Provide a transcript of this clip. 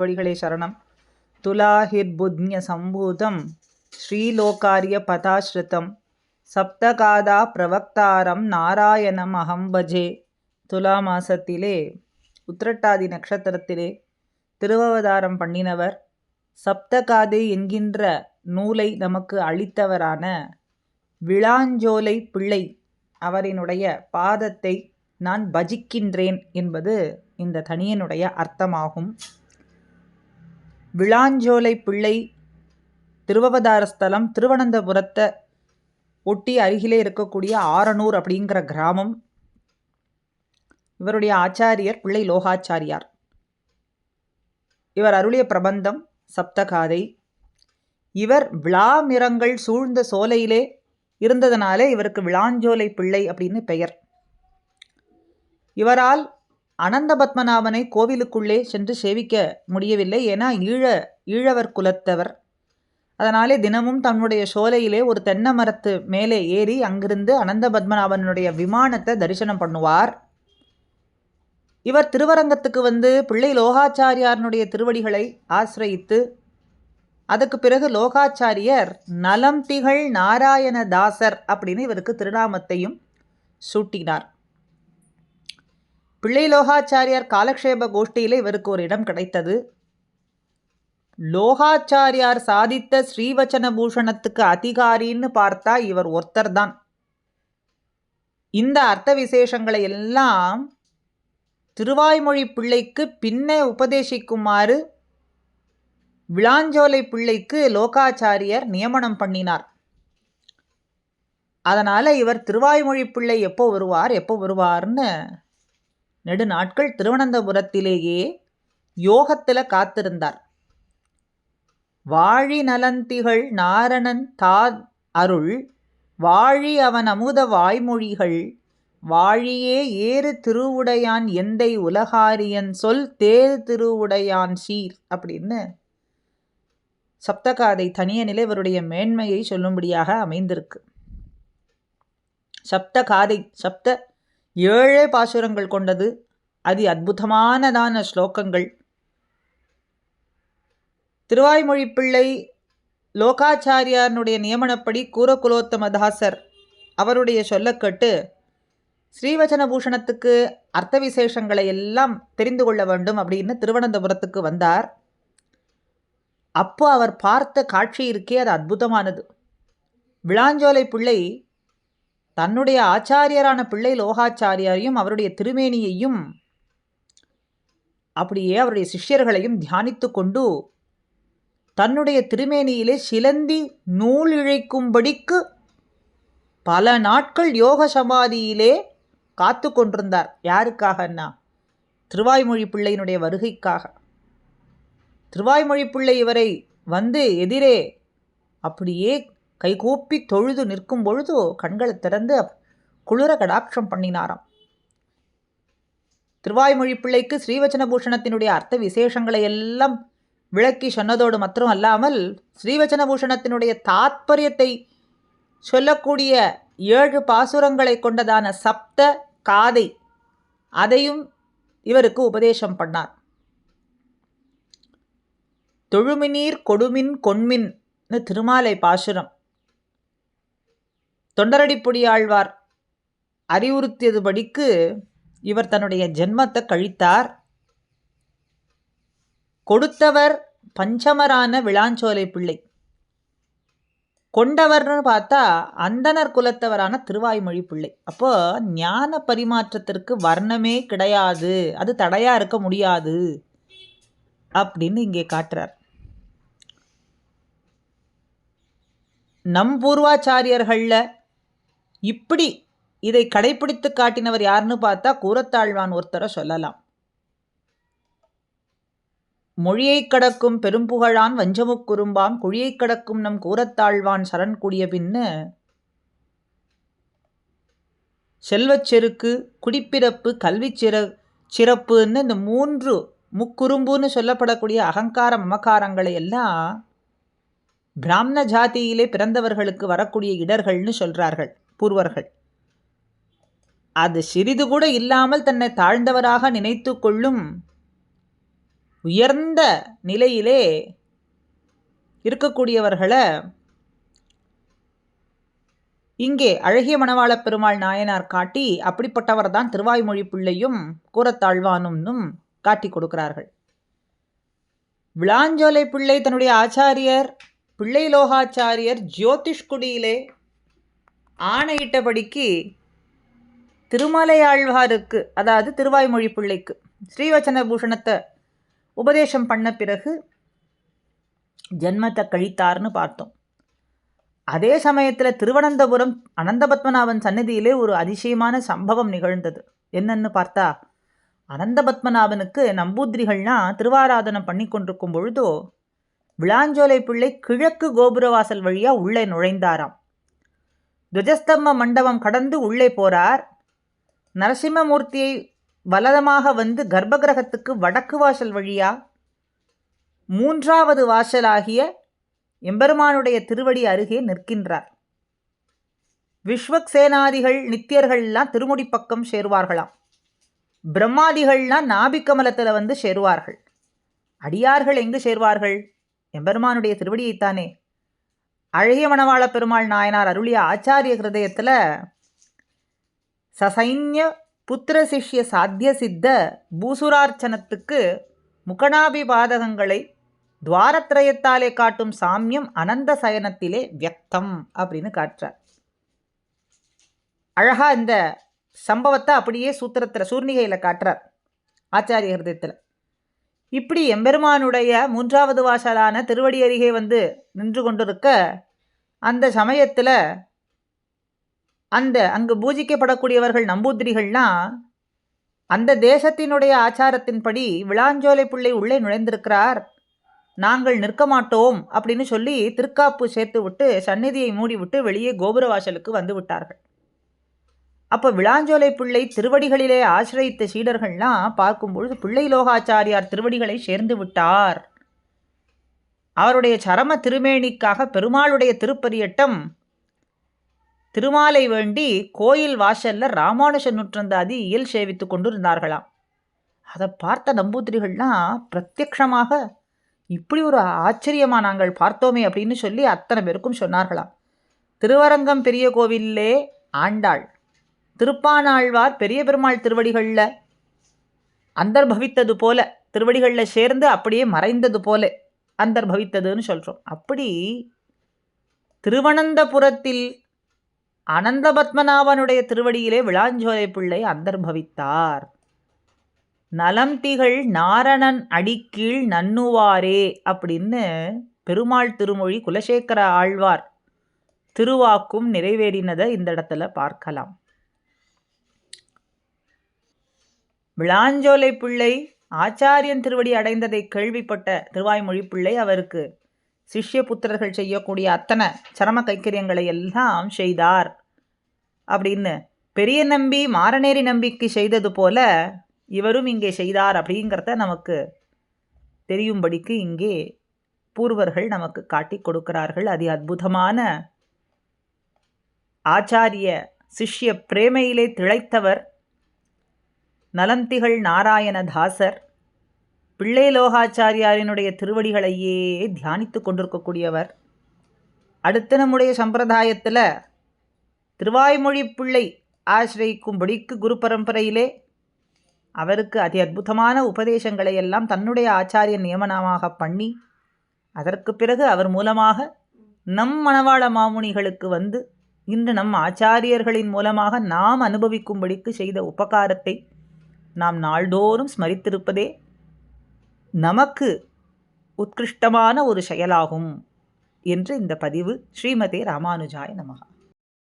வழிகளே சரணம். துலாஹிர்புத்ய சம்பூதம் ஸ்ரீலோகாரிய பதாஸ்ருதம். சப்தகாதா பிரவக்தாரம் நாராயணம் அகம் பஜே. துலா மாசத்திலே உத்திரட்டாதி நட்சத்திரத்திலே திருவவதாரம் பண்ணினவர் சப்தகாதை என்கின்ற நூலை நமக்கு அளித்தவரான விளாஞ்சோலை பிள்ளை அவரினுடைய பாதத்தை நான் பஜிக்கின்றேன் என்பது இந்த தனியனுடைய அர்த்தமாகும். விளாஞ்சோலை பிள்ளை திருவவதார ஸ்தலம் திருவனந்தபுரத்தை ஒட்டி அருகிலே இருக்கக்கூடிய ஆரனூர் அப்படிங்கிற கிராமம். இவருடைய ஆச்சாரியர் பிள்ளை லோகாச்சாரியார். இவர் அருளிய பிரபந்தம் சப்தகாதை. இவர் விழாமிரங்கள் சூழ்ந்த சோலையிலே இருந்ததனாலே இவருக்கு விளாஞ்சோலை பிள்ளை அப்படின்னு பெயர். இவரால் அனந்த பத்மநாபனை கோவிலுக்குள்ளே சென்று சேவிக்க முடியவில்லை ஏன்னா ஈழ ஈழவர் குலத்தவர். அதனாலே தினமும் தன்னுடைய சோலையிலே ஒரு தென்னை மரத்து மேலே ஏறி அங்கிருந்து அனந்த பத்மநாபனுடைய விமானத்தை தரிசனம் பண்ணுவார். இவர் திருவரங்கத்துக்கு வந்து பிள்ளை லோகாச்சாரியாரனுடைய திருவடிகளை ஆசிரயித்து அதுக்கு பிறகு லோகாச்சாரியர் நலம் திகழ் நாராயண தாசர் அப்படின்னு இவருக்கு திருநாமத்தையும் சூட்டினார். பிள்ளை லோகாச்சாரியார் காலக்ஷேப கோஷ்டியில் இவருக்கு ஒரு இடம் கிடைத்தது. லோகாச்சாரியார் சாதித்த ஸ்ரீவச்சன பூஷணத்துக்கு அதிகாரின்னு பார்த்தா இவர் ஒருத்தர் தான். இந்த அர்த்த விசேஷங்களை எல்லாம் திருவாய்மொழி பிள்ளைக்கு பின்னே உபதேசிக்குமாறு விளாஞ்சோலை பிள்ளைக்கு லோகாச்சாரியர் நியமனம் பண்ணினார். அதனால் இவர் திருவாய்மொழி பிள்ளை எப்போ வருவார் எப்போ வருவார்னு நெடுநாட்கள் திருவனந்தபுரத்திலேயே யோகத்தில் காத்திருந்தார். வாழி நலந்திகள் நாரணன் தா அருள் வாழி அவன் அமுத வாய்மொழிகள் வாழியே ஏறு திருவுடையான் எந்தை உலகாரியன் சொல் தேறு திருவுடையான் சீர் அப்படின்னு சப்தகாதை தனிய நிலை இவருடைய மேன்மையை சொல்லும்படியாக அமைந்திருக்கு. சப்தகாதை சப்த ஏழே பாசுரங்கள் கொண்டது. அதி அற்புதமானதான ஸ்லோகங்கள். திருவாய்மொழி பிள்ளை லோகாச்சாரியாரனுடைய நியமனப்படி கூரகுலோத்தமதாசர் அவருடைய சொல்லக்கட்டு ஸ்ரீவச்சன பூஷணத்துக்கு அர்த்த விசேஷங்களை எல்லாம் தெரிந்து கொள்ள வேண்டும் அப்படின்னு திருவனந்தபுரத்துக்கு வந்தார். அப்போ அவர் பார்த்த காட்சி இருக்கே அது அற்புதமானது. விளாஞ்சோலை பிள்ளை தன்னுடைய ஆச்சாரியரான பிள்ளை லோகாச்சாரியாரையும் அவருடைய திருமேனியையும் அப்படியே அவருடைய சிஷ்யர்களையும் தியானித்து கொண்டு தன்னுடைய திருமேனியிலே சிலந்தி நூல் இழைக்கும்படிக்கு பல நாட்கள் யோக சமாதியிலே காத்து கொண்டிருந்தார். யாருக்காகன்னா? திருவாய்மொழி பிள்ளையினுடைய வருகைக்காக. திருவாய்மொழி பிள்ளை இவரை வந்து எதிரே அப்படியே கைகூப்பி தொழுது நிற்கும் பொழுது கண்களை திறந்து குளிர கடாட்சம் பண்ணினாராம். திருவாய்மொழி பிள்ளைக்கு ஸ்ரீவச்சனபூஷணத்தினுடைய அர்த்த விசேஷங்களை எல்லாம் விளக்கி சொன்னதோடு மற்றும் அல்லாமல் ஸ்ரீவச்சனபூஷணத்தினுடைய தாத்பரியத்தை சொல்லக்கூடிய ஏழு பாசுரங்களை கொண்டதான சப்த காதை அதையும் இவருக்கு உபதேசம் பண்ணார். தொழுமினீர் கொடுமின் கொன்மின்னு திருமாலை பாசுரம். தொண்டரடிப்பொடியாழ்வார் அறிவுறுத்தியதுபடிக்கு இவர் தன்னுடைய ஜென்மத்தை கழித்தார். கொடுத்தவர் பஞ்சமரான விளாஞ்சோலை பிள்ளை. கொண்டவர்னு பார்த்தா அந்தனர் குலத்தவரான திருவாய்மொழி பிள்ளை. அப்போ ஞான பரிமாற்றத்திற்கு வர்ணமே கிடையாது. அது தடையாக இருக்க முடியாது அப்படின்னு இங்கே காட்டுறார். நம் பூர்வாச்சாரியர்களில் இப்படி இதை கடைபிடித்து காட்டினவர் யாருன்னு பார்த்தா கூரத்தாழ்வான் ஒருத்தரை சொல்லலாம். மொழியை கடக்கும் பெரும்புகழான் வஞ்சமுக்குறும்பாம் குழியை கடக்கும் நம் கூரத்தாழ்வான் சரண் கூடிய பின்னு செல்வச் செருக்கு குடிப்பிறப்பு கல்வி சிற சிறப்புன்னு இந்த மூன்று முக்குறும்புன்னு சொல்லப்படக்கூடிய அகங்கார மமக்காரங்களை எல்லாம் பிராமண ஜாதியிலே பிறந்தவர்களுக்கு வரக்கூடிய இடர்கள்னு சொல்கிறார்கள் பூர்வர்கள். அது சிறிது கூட இல்லாமல் தன்னை தாழ்ந்தவராக நினைத்து கொள்ளும் உயர்ந்த நிலையிலே இருக்கக்கூடியவர்களை இங்கே அழகிய மணவாளப் பெருமாள் நாயனார் காட்டி அப்படிப்பட்டவர் தான் திருவாய்மொழி பிள்ளையும் கூறத்தாழ்வானும்னும் காட்டி கொடுக்கிறார்கள். விளாஞ்சோலை பிள்ளை தன்னுடைய ஆச்சாரியர் பிள்ளை லோகாச்சாரியர் ஜோதிஷ்குடியிலே ஆணையிட்டபடிக்கு திருமலையாழ்வாருக்கு அதாவது திருவாய்மொழி பிள்ளைக்கு ஸ்ரீவச்சன பூஷணத்தை உபதேசம் பண்ண பிறகு ஜென்மத்தை கழித்தார்னு பார்த்தோம். அதே சமயத்தில் திருவனந்தபுரம் அனந்தபத்மநாபன் சன்னதியிலே ஒரு அதிசயமான சம்பவம் நிகழ்ந்தது. என்னன்னு பார்த்தா அனந்தபத்மநாபனுக்கு நம்பூதிரிகள்னா திருவாராதனம் பண்ணி கொண்டிருக்கும் பொழுதோ விளாஞ்சோலை பிள்ளை கிழக்கு கோபுரவாசல் வழியாக உள்ளே நுழைந்தாராம். துவஜஸ்தம்ப மண்டபம் கடந்து உள்ளே போறார். நரசிம்மமூர்த்தியை வலதமாக வந்து கர்ப்பகிரகத்துக்கு வடக்கு வாசல் வழியா மூன்றாவது வாசலாகிய எம்பெருமானுடைய திருவடி அருகே நிற்கின்றார். விஸ்வக்சேனாதிகள் நித்தியர்கள்லாம் திருமுடி பக்கம் சேருவார்களாம். பிரம்மாதிகள்லாம் நாபிக்கமலத்தில் வந்து சேருவார்கள். அடியார்கள் எங்கு சேர்வார்கள்? எம்பெருமானுடைய திருவடியைத்தானே. அழகிய மணவாள பெருமாள் நாயனார் அருளிய ஆச்சாரிய ஹிருதயத்தில் சசைன்ய புத்திர சிஷ்ய சாத்திய சித்த பூசுரார்ச்சனத்துக்கு முகணாபிபாதகங்களை துவாரத்ரயத்தாலே காட்டும் சாமியம் அனந்த சயனத்திலே வியக்தம் அப்படின்னு காட்டுறார். அழகா இந்த சம்பவத்தை அப்படியே சூத்திரத்தில் சூர்ணிகையில் காட்டுறார் ஆச்சாரிய ஹிருதயத்தில். இப்படி எம்பெருமானுடைய மூன்றாவது வாசலான திருவடி அருகே வந்து நின்று கொண்டிருக்க அந்த சமயத்தில் அந்த அங்கு பூஜிக்கப்படக்கூடியவர்கள் நம்பூதிரிகள்லாம் அந்த தேசத்தினுடைய ஆச்சாரத்தின்படி விளாஞ்சோலை பிள்ளை உள்ளே நுழைந்திருக்கிறார். நாங்கள் நிற்க மாட்டோம் அப்படின்னு சொல்லி திருக்காப்பு சேர்த்து விட்டு சந்நிதியை மூடி விட்டு வெளியே கோபுர வாசலுக்கு வந்து விட்டார்கள். அப்போ விளாஞ்சோலை பிள்ளை திருவடிகளிலே ஆசிரியத்த சீடர்கள்லாம் பார்க்கும்பொழுது பிள்ளை லோகாச்சாரியார் திருவடிகளை சேர்ந்து விட்டார். அவருடைய சரம திருமேனிக்காக பெருமாளுடைய திருப்பரியட்டம் திருமாலை வேண்டி கோயில் வாசல்ல ராமானுஷ நூற்றந்தாதி இயல் சேவித்து கொண்டு இருந்தார்களாம் அதை பார்த்த நம்பூத்திரிகள்லாம் பிரத்யக்ஷமாக இப்படி ஒரு ஆச்சரியமா நாங்கள் பார்த்தோமே அப்படின்னு சொல்லி அத்தனை பேருக்கும் சொன்னார்களாம். திருவரங்கம் பெரிய கோவிலே ஆண்டாள் திருப்பானாழ்வார் பெரிய பெருமாள் திருவடிகளில் அந்தர்பவித்தது போல திருவடிகளில் சேர்ந்து அப்படியே மறைந்தது போல அந்தர்பவித்ததுன்னு சொல்கிறோம் அப்படி திருவனந்தபுரத்தில் அனந்த பத்மநாபனுடைய திருவடியிலே விளாஞ்சோலை பிள்ளை அந்தர்பவித்தார். நலம் திகழ் நாரணன் அடிக்கீழ் நன்னுவாரே அப்படின்னு பெருமாள் திருமொழி குலசேகர ஆழ்வார் திருவாக்கும் நிறைவேறினதை இந்த இடத்துல பார்க்கலாம். விளாஞ்சோலை பிள்ளை ஆச்சாரியன் திருவடி அடைந்ததை கேள்விப்பட்ட திருவாய்மொழி பிள்ளை அவருக்கு. சிஷ்ய புத்திரர்கள் செய்யக்கூடிய அத்தனை சரம கைக்கரியங்களை எல்லாம் செய்தார். அப்படின்னு பெரிய நம்பி மாரநேரி நம்பிக்கு செய்தது போல இவரும் இங்கே செய்தார் அப்படிங்கிறத நமக்கு தெரியும்படிக்கு இங்கே பூர்வர்கள் நமக்கு காட்டி கொடுக்கிறார்கள். அது அற்புதமான ஆச்சாரிய சிஷ்ய பிரேமையிலே திளைத்தவர் நலந்திகள் நாராயணதாசர். பிள்ளை லோகாச்சாரியாரினுடைய திருவடிகளையே தியானித்து கொண்டிருக்கக்கூடியவர். அடுத்து நம்முடைய சம்பிரதாயத்தில் திருவாய்மொழி பிள்ளை ஆசிரியிக்கும்படிக்கு குரு பரம்பரையிலே அவருக்கு அதி அற்புதமான உபதேசங்களை எல்லாம் தன்னுடைய ஆச்சாரிய நியமனமாக பண்ணி அதற்கு பிறகு அவர் மூலமாக நம் மணவாள மாமுனிகளுக்கு வந்து இன்று நம் ஆச்சாரியர்களின் மூலமாக நாம் அனுபவிக்கும்படிக்கு செய்த உபகாரத்தை நாம் நாள்தோறும் ஸ்மரித்திருப்பதே நமக்கு உத்கிருஷ்டமான ஒரு செயலாகும் என்று இந்த பதிவு ஸ்ரீமதே ராமானுஜாய நமகா